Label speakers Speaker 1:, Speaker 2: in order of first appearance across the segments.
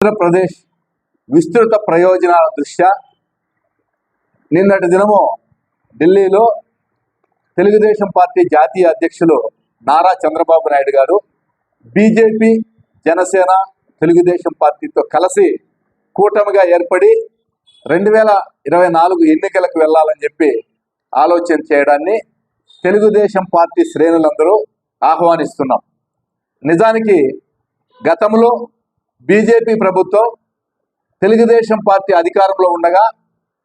Speaker 1: ఆంధ్రప్రదేశ్ విస్తృత ప్రయోజనాల దృష్ట్యా నిన్నటి దినము ఢిల్లీలో తెలుగుదేశం పార్టీ జాతీయ అధ్యక్షులు నారా చంద్రబాబు నాయుడు గారు బీజేపీ జనసేన తెలుగుదేశం పార్టీతో కలిసి కూటమిగా ఏర్పడి రెండు వేల ఇరవై నాలుగు ఎన్నికలకు వెళ్ళాలని చెప్పి ఆలోచన చేయడాన్ని తెలుగుదేశం పార్టీ శ్రేణులందరూ ఆహ్వానిస్తున్నాం. నిజానికి గతంలో బీజేపీ ప్రభుత్వం తెలుగుదేశం పార్టీ అధికారంలో ఉండగా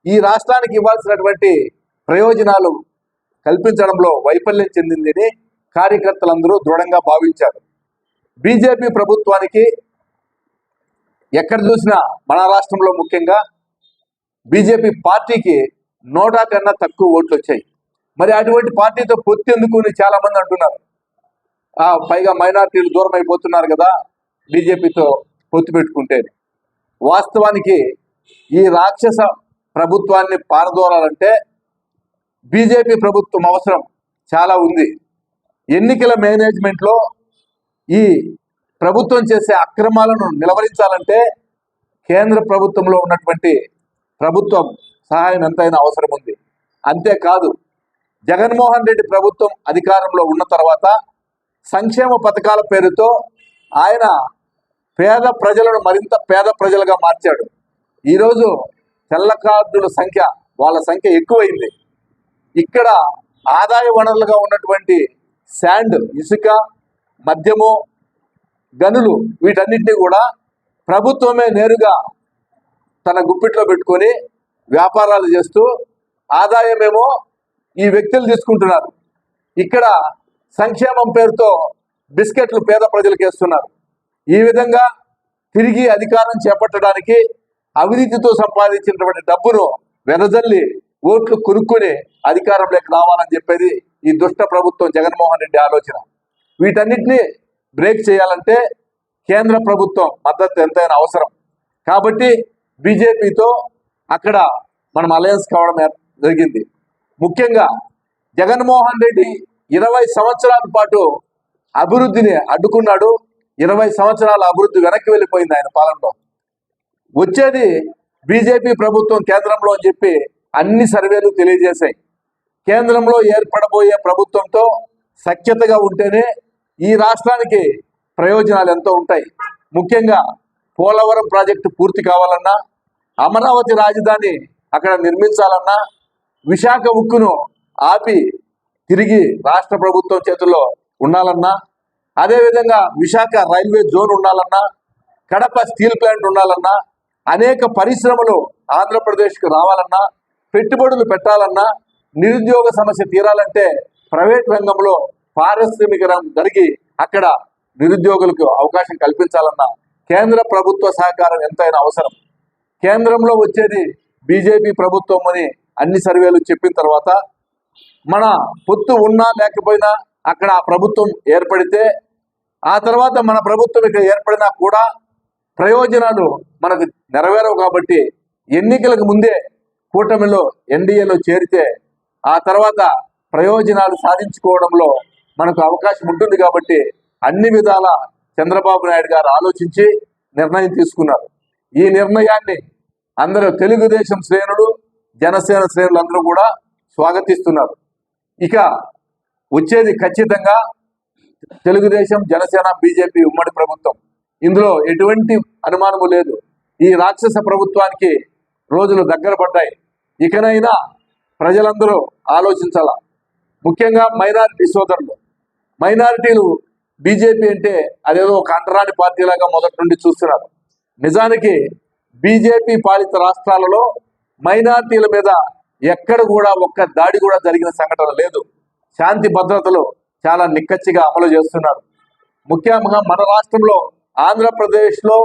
Speaker 1: ఈ రాష్ట్రానికి ఇవ్వాల్సినటువంటి ప్రయోజనాలు కల్పించడంలో వైఫల్యం చెందిందని కార్యకర్తలందరూ దృఢంగా భావించారు. బీజేపీ ప్రభుత్వానికి ఎక్కడ చూసినా మన రాష్ట్రంలో ముఖ్యంగా బీజేపీ పార్టీకి నోటా కన్నా తక్కువ ఓట్లు వచ్చాయి. మరి అటువంటి పార్టీతో పొత్తెందుకు అని చాలా మంది అంటున్నారు పైగా మైనార్టీలు దూరం అయిపోతున్నారు కదా బీజేపీతో. పొత్తు పెట్టుకుంటే వాస్తవానికి ఈ రాక్షస ప్రభుత్వాన్ని పారదోలాలంటే బీజేపీ ప్రభుత్వం అవసరం చాలా ఉంది. ఎన్నికల మేనేజ్మెంట్లో ఈ ప్రభుత్వం చేసే అక్రమాలను నిలవరించాలంటే కేంద్ర ప్రభుత్వంలో ఉన్నటువంటి ప్రభుత్వం సహాయం ఎంతైనా అవసరం ఉంది. అంతేకాదు జగన్మోహన్ రెడ్డి ప్రభుత్వం అధికారంలో ఉన్న తర్వాత సంక్షేమ పథకాల పేరుతో ఆయన పేద ప్రజలను మరింత పేద ప్రజలుగా మార్చాడు. ఈరోజు తెల్ల కార్డుల సంఖ్య వాళ్ళ సంఖ్య ఎక్కువైంది. ఇక్కడ ఆదాయ వనరులుగా ఉన్నటువంటి శాండ్ ఇసుక మద్యము గనులు వీటన్నిటిని కూడా ప్రభుత్వమే నేరుగా తన గుప్పిట్లో పెట్టుకొని వ్యాపారాలు చేస్తూ ఆదాయమేమో ఈ వ్యక్తులు తీసుకుంటున్నారు. ఇక్కడ సంక్షేమం పేరుతో బిస్కెట్లు పేద ప్రజలకు వేస్తున్నారు. ఈ విధంగా తిరిగి అధికారం చేపట్టడానికి అవినీతితో సంపాదించినటువంటి డబ్బును వెనజల్లి ఓట్లు కొనుక్కొని అధికారంలోకి రావాలని చెప్పేది ఈ దుష్ట ప్రభుత్వం జగన్మోహన్ రెడ్డి ఆలోచన. వీటన్నిటిని బ్రేక్ చేయాలంటే కేంద్ర ప్రభుత్వం మద్దతు ఎంతైనా అవసరం. కాబట్టి బీజేపీతో అక్కడ మనం అలయన్స్ కావడం జరిగింది. ముఖ్యంగా జగన్మోహన్ రెడ్డి ఇరవై సంవత్సరాల పాటు అభివృద్ధిని అడ్డుకున్నాడు ఇరవై సంవత్సరాల అభివృద్ధి వెనక్కి వెళ్ళిపోయింది ఆయన పాలనలో. వచ్చేది బీజేపీ ప్రభుత్వం కేంద్రంలో అని చెప్పి అన్ని సర్వేలు తెలియజేశాయి. కేంద్రంలో ఏర్పడబోయే ప్రభుత్వంతో సఖ్యతగా ఉంటేనే ఈ రాష్ట్రానికి ప్రయోజనాలు ఎంతో ఉంటాయి. ముఖ్యంగా పోలవరం ప్రాజెక్టు పూర్తి కావాలన్నా అమరావతి రాజధాని అక్కడ నిర్మించాలన్నా విశాఖ ఉక్కును ఆపి తిరిగి రాష్ట్ర ప్రభుత్వం చేతుల్లో ఉండాలన్నా అదేవిధంగా విశాఖ రైల్వే జోన్ ఉండాలన్నా కడప స్టీల్ ప్లాంట్ ఉండాలన్నా అనేక పరిశ్రమలు ఆంధ్రప్రదేశ్కు రావాలన్నా పెట్టుబడులు పెట్టాలన్నా నిరుద్యోగ సమస్య తీరాలంటే ప్రైవేట్ రంగంలో పారిశ్రామికరం జరిగి అక్కడ నిరుద్యోగులకు అవకాశం కల్పించాలన్నా కేంద్ర ప్రభుత్వ సహకారం ఎంతైనా అవసరం. కేంద్రంలో వచ్చేది బీజేపీ ప్రభుత్వం అని అన్ని సర్వేలు చెప్పిన తర్వాత మన పొత్తు ఉన్నా లేకపోయినా అక్కడ ఆ ప్రభుత్వం ఏర్పడితే ఆ తర్వాత మన ప్రభుత్వం ఇక్కడ ఏర్పడినా కూడా ప్రయోజనాలు మనకు నెరవేరవు కాబట్టి ఎన్నికలకు ముందే కూటమిలో ఎన్డీఏలో చేరితే ఆ తర్వాత ప్రయోజనాలు సాధించుకోవడంలో మనకు అవకాశం ఉంటుంది కాబట్టి అన్ని విధాల చంద్రబాబు నాయుడు గారు ఆలోచించి నిర్ణయం తీసుకున్నారు. ఈ నిర్ణయాన్ని అందరూ తెలుగుదేశం శ్రేణులు జనసేన శ్రేణులు అందరూ కూడా స్వాగతిస్తున్నారు. ఇక వచ్చేది ఖచ్చితంగా తెలుగుదేశం జనసేన బీజేపీ ఉమ్మడి ప్రభుత్వం. ఇందులో ఎటువంటి అనుమానము లేదు. ఈ రాక్షస ప్రభుత్వానికి రోజులు దగ్గర పడ్డాయి. ఇకనైనా ప్రజలందరూ ఆలోచించాల? ముఖ్యంగా మైనారిటీ సోదరులు. మైనారిటీలు బీజేపీ అంటే అదేదో ఒక అంటరాని పార్టీలాగా మొదటి నుండి చూస్తున్నారు. నిజానికి బీజేపీ పాలిత రాష్ట్రాలలో మైనారిటీల మీద ఎక్కడ కూడా ఒక్క దాడి కూడా జరిగిన సంఘటన లేదు. శాంతి భద్రతలు చాలా నిక్కచ్చిగా అమలు చేస్తున్నారు. ముఖ్యంగా మన రాష్ట్రంలో ఆంధ్రప్రదేశ్లో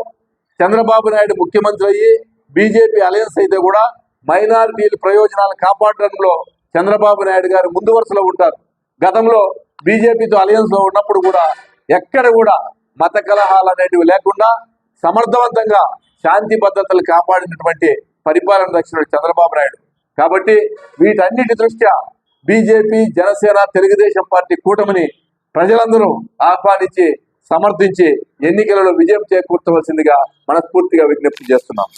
Speaker 1: చంద్రబాబు నాయుడు ముఖ్యమంత్రి అయ్యి బీజేపీ అలయన్స్ అయితే కూడా మైనారిటీల ప్రయోజనాలు కాపాడడంలో చంద్రబాబు నాయుడు గారు ముందు వరుసలో ఉంటారు. గతంలో బీజేపీతో అలయన్స్లో ఉన్నప్పుడు కూడా ఎక్కడ కూడా మత కలహాలు అనేటివి లేకుండా సమర్థవంతంగా శాంతి భద్రతలు కాపాడినటువంటి పరిపాలన దక్షిణుడు చంద్రబాబు నాయుడు. కాబట్టి వీటన్నిటి దృష్ట్యా బీజేపీ జనసేన తెలుగుదేశం పార్టీ కూటమిని ప్రజలందరూ ఆహ్వానించి సమర్థించి ఎన్నికలలో విజయం చేకూర్చవలసిందిగా మనస్ఫూర్తిగా విజ్ఞప్తి చేస్తున్నాం.